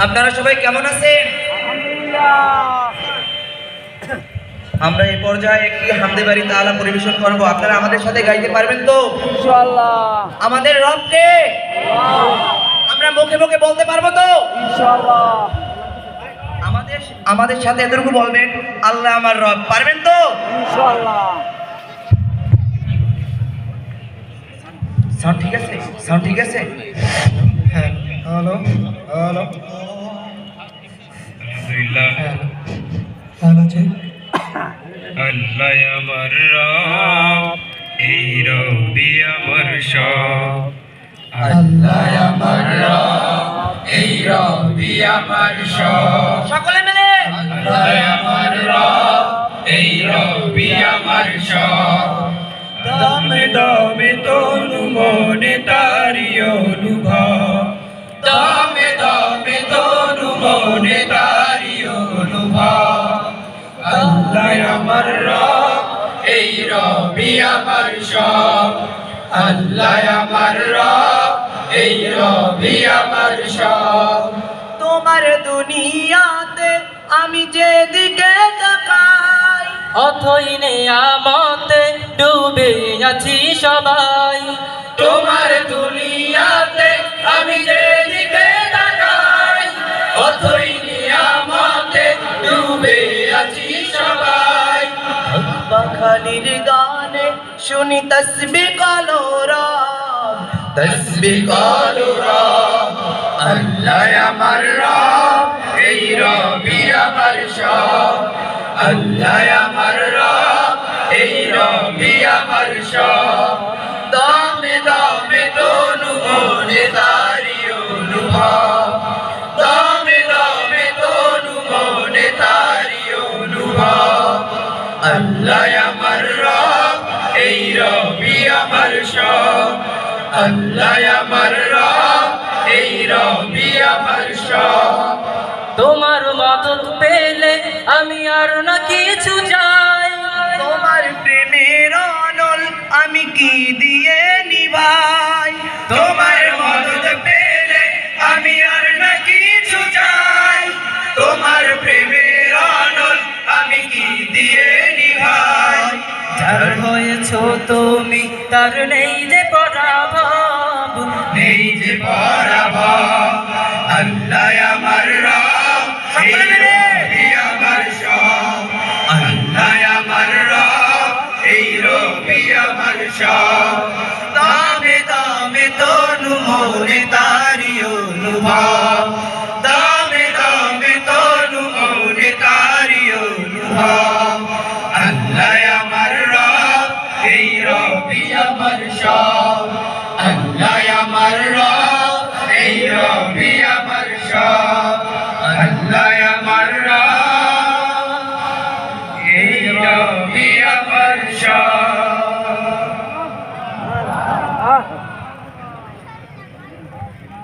আপনারা সবাই কেমন আছেন? আমরা এই পর্যায়ে একটি হামদে বাড়ি তালা পরিবেশন করব। আপনারা আমাদের সাথে গাইতে পারবেন তো? আমাদের রবকে? আমরা মুখে মুখে বলতে পারব তো? আমাদের আমাদের সাথে এতটুকু বলবেন আল্লাহ আমার রব। পারবেন তো? ইনশাআল্লাহ। সাউন্ড ঠিক আছে? সাউন্ড ঠিক আছে? হ্যাঁ হ্যালো হ্যালো। আলহামদুলিল্লাহ। হ্যালো। চেক আল্লাহ আমার রব এই রবি আমার সব। আল্লাহ আমার রব এই রবি আমার সব। সকলে মিলে। আল্লাহ আমার রব এই রবি আমার সব। দমে দমে তনু এই রবি আমার সব আল্লাহ আমার রব, এই রবি আমার সব তোমার দুনিয়াতে আমি যেদিকে তাকাই অথই নেয়ামতে ডুবে আছি সবাই। বাখালির গানে শুনি তসবি কলোরা তসবি করো রব আল্লাহ আমার রব, এই রবি আমার সব। আল্লাহ আমার রব, এই রবি আমার সব। দামে দামে তনু মনে তারি অনুভব। আমার সব আল্লাহ আমার রব এই রবি আমার সব। তোমার মদত পেলে আমি আর না কিছু চাই। তোমার প্রেমের অনল আমি কি দিয়ে নিবাই? তোমার মদত পেলে আমি আর না কিছু চাই। তোমার প্রেমের অনল আমি কি দিয়ে নিবাই? যার হয়েছ তুমি তার নেই যে পরাভব? নেই যে পরাভব। আল্লাহ আমার রব এই আমার সব। আল্লাহ আমার রব এই রবি আমার সব। দামে দামে তনু মনে তারি অনুভব। রবি আমার সব আল্লাহ আমার এই রবি